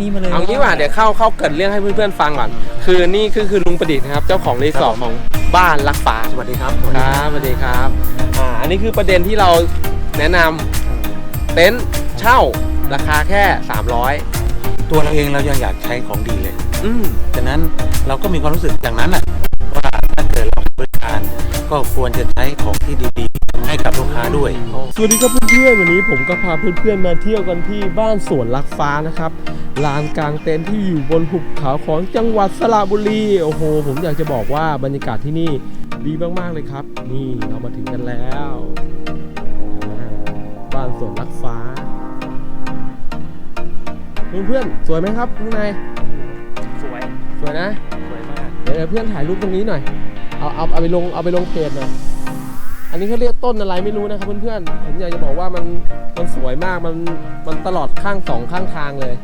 นี่มาเลยเอางี้ว่าเดี๋ยวเข้าเข้าเกริดเรื่องให้เพื่อนๆฟังก่อน คือนี่คือคือลุงประดิษฐ์นะครับ เจ้าของรีสอร์ทของบ้านรักฟ้าสวัสดีครับครับสวัสดีครับอ่าอันนี้คือประเด็นที่เราแนะนำเต็นท์เช่าราคาแค่ 300 ตัวเราเองเรายังอยากใช้ของดีเลย อืม ฉะนั้นเราก็มีความรู้สึกอย่างนั้นน่ะว่าถ้าเกิดเราบริการ ก็ควรจะใช้ของที่ดีๆ ให้กับลูกค้าด้วย สวัสดีครับเพื่อนๆวันนี้ผมก็พาเพื่อนๆมาเที่ยวกันที่บ้านสวนลักฟ้านะครับลานกลางเต็นท์ที่อยู่บนหุบเขาของจังหวัดสระบุรีโอ้โห ผมอยากจะบอกว่าบรรยากาศที่นี่ดีมากๆเลยครับ นี่เรามาถึงกันแล้วอ่าบ้านสวนลักฟ้าเพื่อนๆสวยไหมครับข้างในสวยสวยนะสวยมากเดี๋ยวเพื่อนถ่ายรูปตรงนี้หน่อย เอาเอาเอาไปลงเอาไปลงเพจหน่อยอันนี้เขาเรียกต้นอะไรไม่รู้นะครับเพื่อนๆผมอยากจะบอกว่ามันมันสวยมากมันมันตลอดข้างสองข้างทางเลย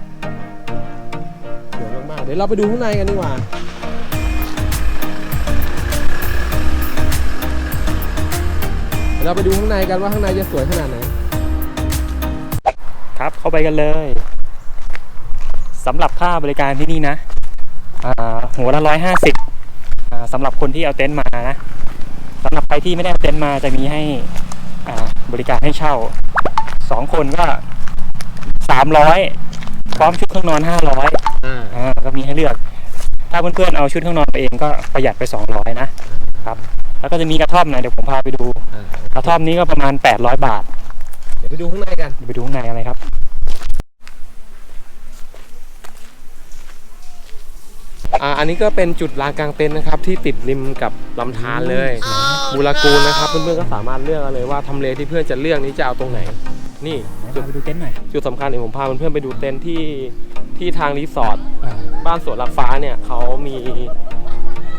สวยมากๆเดี๋ยวเราไปดูข้างในกันดีกว่าเราไปดูข้างในกันว่าข้างในจะสวยขนาดไหนครับเข้าไปกันเลยสำหรับค่าบริการที่นี่นะหัวละร้อยห้าสิบ สำหรับคนที่เอาเต็นท์มานะสำหรับใครที่ไม่ได้เอาเต็นท์มาจะมีให้อ่าบริการให้เช่าสองคนก็สามร้อยพร้อมชุดเครื่องนอนห้าร้อยอ่าอ่าก็มีให้เลือก ถ้าเพื่อนๆเอาชุดเครื่องนอนไปเองก็ประหยัดไปสองร้อยนะครับ แล้วก็จะมีกระท่อมนะเดี๋ยวผมพาไปดู กระท่อมนี้ก็ประมาณแปดร้อยบาท เดี๋ยวไปดูข้างในกันเดี๋ยวไปดูข้างในอะไรครับ อ่าอันนี้ก็เป็นจุดลานกลางเต็นท์นะครับที่ติดริมกับลำธารเลยบูรากูลนะครับเพื่อนๆก็สามารถเลือกเอาเลยว่าทำเลที่เพื่อนจะเลือกนี้จะเอาตรงไหน นี่ไหนจุดพาไปดูเต็นท์หน่อยจุดสำคัญเดี๋ยวผมพาเพื่อนๆไปดูเต็นท์ที่ที่ทางรีสอร์ทบ้านสวนลักฟ้าเนี่ยเขามี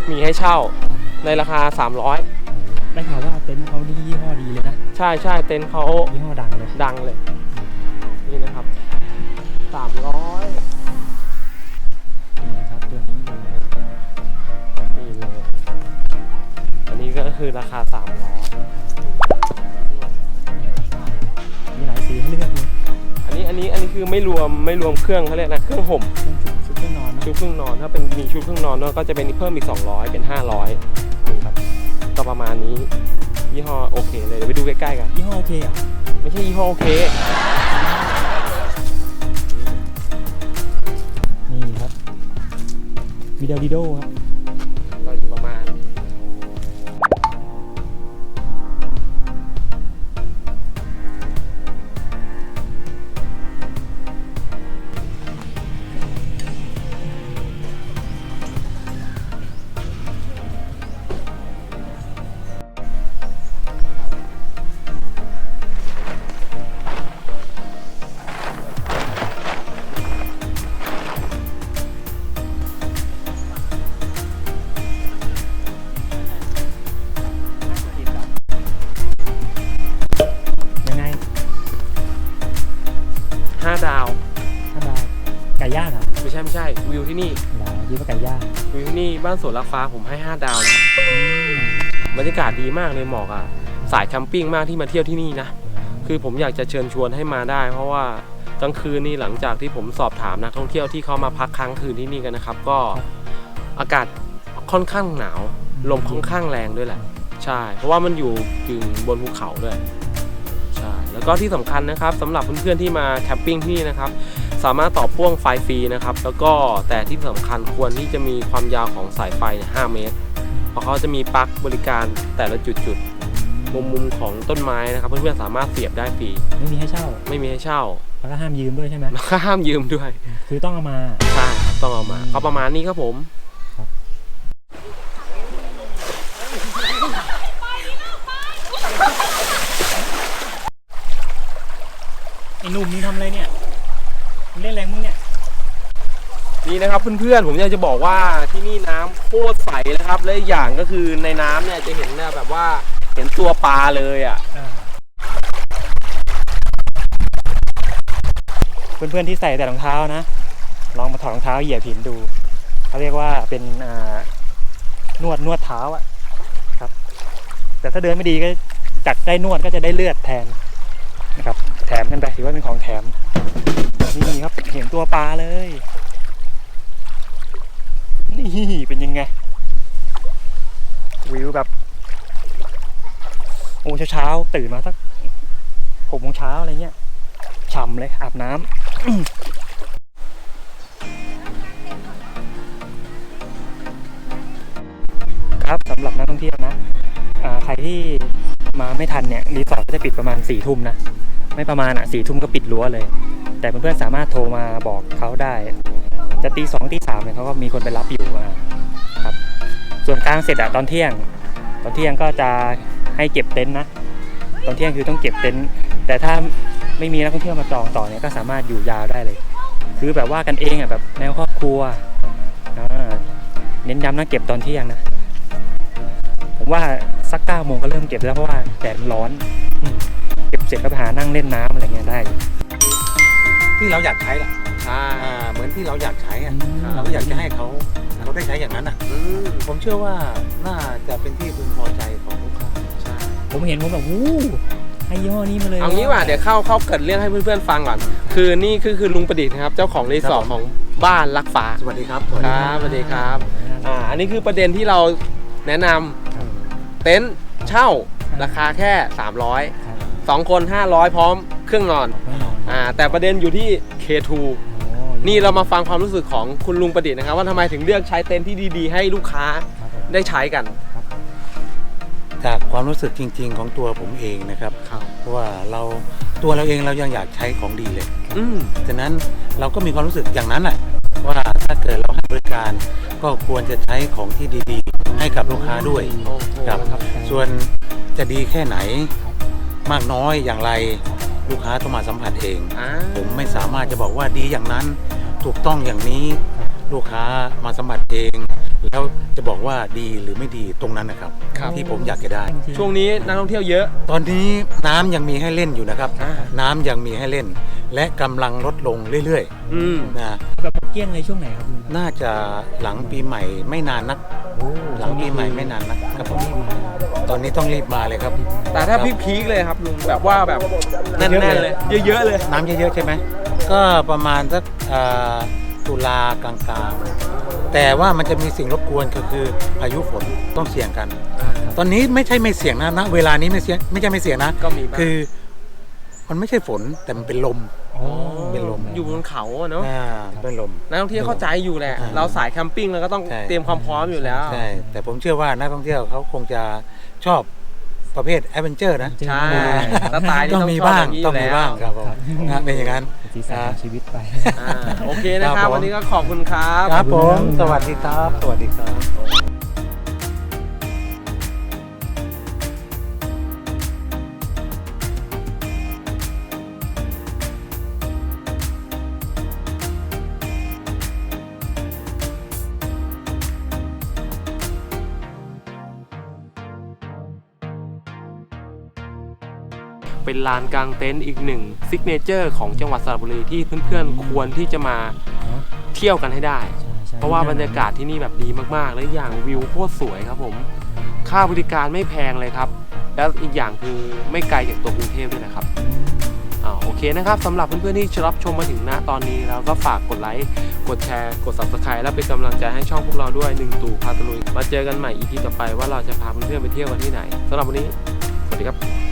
มีให้เช่าในราคา 300 ได้ข่าวว่าเต็นท์เขานี่ยี่ห้อดีเลยนะใช่ใช่เต็นท์เขายี่ห้อดังเลยดังเลย นี่นะครับ 300 คือราคา300มีหลายสีให้เลือกเลยอันนี้อันนี้อันนี้คือไม่รวมไม่รวมเครื่องเขาเรียกนะเครื่องห่มเครื่องชุดชุดเครื่องนอนนะชุดเครื่องนอนถ้าเป็นมีชุดเครื่องนอนด้วยก็จะเป็นเพิ่มอีก 200 เป็น 500นี่ครับก็ประมาณนี้ยี่ห้อโอเคเลยเดี๋ยวไปดูใกล้ๆกันยี่ห้อโอเคเหรอะไม่ใช่ยี่ห้อโอเคนี่ครับวิดาดิโดครับ ไม่ใช่ไม่ใช่วิวที่นี่หรอยี่ห้อไก่ย่างวิวที่นี่บ้านสวนลักฟ้าผมให้ 5 ดาวนะบรรยากาศดีมากเลยเหมาะอะสายแคมปิ้งมากที่มาเที่ยวที่นี่นะ คือผมอยากจะเชิญชวนให้มาได้ เพราะว่ากลางคืนนี่หลังจากที่ผมสอบถามนักท่องเที่ยวที่เขามาพักค้างคืนที่นี่กันนะครับ ก็อากาศค่อนข้างหนาว ลมค่อนข้างแรงด้วยแหละ ใช่ เพราะว่ามันอยู่กึ่งบนภูเขาด้วย ใช่ แล้วก็ที่สำคัญนะครับสำหรับเพื่อนๆที่มาแคมปิ้งที่นี่นะครับ สามารถต่อพ่วงไฟฟรีนะครับ แล้วก็แต่ที่สำคัญควรที่จะมีความยาวของสายไฟเนี่ย5เมตร เพราะเขาจะมีปลั๊กบริการแต่ละจุดๆ มุมมุมๆของต้นไม้นะครับ เพื่อนๆสามารถเสียบได้ฟรี ไม่มีให้เช่า ไม่มีให้เช่า แล้วก็ห้ามยืมด้วยใช่ไหมแล้วก็ห้ามยืมด้วย คือต้องเอามา ใช่ครับต้องเอามาก็ประมาณนี้ครับผมไอ้หนุ่มมึงทำอะไรเนี่ย มึงเล่นแรงมึงเนี่ย นี่นะครับเพื่อนๆผมอยากจะบอกว่าที่นี่น้ำโคตรใสเลยครับ และอีกอย่างก็คือในน้ำเนี่ยจะเห็นเนี่ยแบบว่าเห็นตัวปลาเลยอะ เพื่อนๆที่ใส่แต่รองเท้านะ ลองมาถอดรองเท้าเหยียบหินดู เขาเรียกว่าเป็นอ่านวดนวดเท้าอะครับ แต่ถ้าเดินไม่ดีก็จากได้นวดก็จะได้เลือดแทนนะครับ แถมกันไปถือว่าเป็นของแถม นี่ครับเห็นตัวปลาเลย นี่เป็นยังไง วิวแบบ โอ้เช้าๆตื่นมาสักหกโมงเช้าอะไรเงี้ยฉ่ำเลยอาบน้ำครับสำหรับนักท่องเที่ยวนะใครที่ มาไม่ทันเนี่ยรีสอร์ทก็จะปิดประมาณสี่ทุ่มนะไม่ประมาณอะสี่ทุ่มก็ปิดรั้วเลย แต่เพื่อนๆสามารถโทรมาบอกเขาได้ จะตีสองตีสามเนี่ยเขาก็มีคนไปรับอยู่อะครับ ส่วนกลางเสร็จอะตอนเที่ยง ตอนเที่ยงก็จะให้เก็บเต็นท์นะ ตอนเที่ยงคือต้องเก็บเต็นท์แต่ถ้าไม่มีนักท่องเที่ยวมาจองต่อเนี่ยก็สามารถอยู่ยาวได้เลย คือแบบว่ากันเองอะแบบแนวครอบครัวเน้นย้ำนะเก็บตอนเที่ยงนะ ผมว่า สักเก้าโมงก็เริ่มเก็บแล้วเพราะว่าแดดมันร้อนอืมเก็บเสร็จก็ไปหานั่งเล่นน้ำอะไรเงี้ยได้ ที่เราอยากใช้ล่ะใช่อ่าเหมือนที่เราอยากใช้อะครับเราอยากจะให้เขาเขาได้ใช้อย่างนั้นอะ อืมผมเชื่อว่าน่าจะเป็นที่พึงพอใจของลูกค้าใช่ ผมเห็นผมแบบวู้ให้ยี่ห้อนี้มาเลยเอางี้ว่าเดี๋ยวเข้าเข้าเกิดเรื่องให้เพื่อนๆฟังก่อน คือนี่คือคือลุงประดิษฐ์นะครับ เจ้าของรีสอร์ทของบ้านลักฟ้าสวัสดีครับสวัสคดีรับสวัสดีครับ อ่า อันนี้คือประเด็นที่เราแนะนำ เต็นท์เช่าราคาแค่ 300ครับ2คน 500 พร้อมเครื่องนอนแน่นอนอ่าแต่ประเด็นอยู่ที่ K2 โอ้นี่เรามาฟังความรู้สึกของคุณลุงประดิษฐ์นะครับ ว่าทำไมถึงเลือกใช้เต็นท์ที่ดีๆ ให้ลูกค้าครับผมได้ใช้กัน จากความรู้สึกจริง ๆ ของตัวผมเองนะครับครับ เพราะว่าเราตัวเราเองเรายังอยากใช้ของดีเลย อืม ฉะนั้นเราก็มีความรู้สึกอย่างนั้นแหละ ว่าถ้าเกิดเราให้บริการก็ควรจะใช้ของที่ดีๆ ให้กับลูกค้าด้วยโอ้โหครับครับ ส่วนจะดีแค่ไหนมากน้อยอย่างไรลูกค้าต้องมาสัมผัสเองอ่าผมไม่สามารถจะบอกว่าดีอย่างนั้นถูกต้องอย่างนี้ลูกค้ามาสัมผัสเอง แล้วจะบอกว่าดีหรือไม่ดีตรงนั้นนะครับครับที่ผมอยากจะได้ ช่วงนี้นักท่องเที่ยวเยอะ ตอนนี้น้ำยังมีให้เล่นอยู่นะครับอ่าน้ำยังมีให้เล่น และกำลังลดลงเรื่อยอืมๆนะแบบหมดเกลี้ยงเลยช่วงไหนครับลุงน่าจะหลังปีใหม่ไม่นานนักโอ้หลังปีใหม่ไม่นานนักครับผมรีบมาตอนนี้ต้องรีบมาเลยครับ แต่ถ้าพี่พีคเลยครับลุงแบบว่าแบบแน่นๆเลย เยอะๆเลย น้ำเยอะๆใช่ไหมก็ประมาณสักเอ่อตุลากลางๆ แต่ว่ามันจะมีสิ่งรบกวนก็คือพายุฝนต้องเสี่ยงกัน ตอนนี้ไม่ใช่ไม่เสี่ยงนะนะเวลานี้ไม่เสี่ยงไม่ใช่ไม่เสี่ยงนะก็มีบ้างคือมันไม่ใช่ฝนแต่มันเป็นลมโอ้เป็นลมอยู่บนเขาอะเนาะอ่าเป็นลม นักท่องเที่ยวเข้าใจอยู่แหละ อ่าเราสายแคมปิ้งเราก็ต้องใช่ เตรียมความพร้อมอยู่แล้ว ใช่ แต่ผมเชื่อว่านักท่องเที่ยวเขาคงจะชอบประเภทแอดเวนเจอร์นะ ใช่สไตล์นี้ต้องต้องมีชอบบ้าองย่างนี้อต้องยู่มีแล้วบ้างครับผมนะเป็นอย่างนั้น สีสันของชีวิตไป อ่าโอเคนะคครัรับบผม วันนี้ก็ขอบคุณครับ ครับผม สวัสดีครับ สวัสดีครับ เป็นลานกลางเต็นท์อีกหนึ่งซิกเนเจอร์ของจังหวัดสระบุรีที่เพื่อนๆควรที่จะมาเที่ยวกันให้ได้ เพราะว่าบรรยากาศที่นี่แบบดีมากๆ และอย่างวิวโคตรสวยครับผม ค่าบริการไม่แพงเลยครับ แล้วอีกอย่างคือไม่ไกลจากตัวกรุงเทพด้วยนะครับอ่าโอเคนะครับสำหรับเพื่อนๆที่รับชมมาถึงณตอนนี้แล้วก็ฝากกดไลค์กดแชร์ กด subscribe และเป็นกำลังใจให้ช่องพวกเราด้วยหนึ่งตู่พาตะลุยมาเจอกันใหม่ EP ต่อไปว่าเราจะพาเพื่อนๆไปเที่ยวกันที่ไหนสำหรับวันนี้ สวัสดีครับ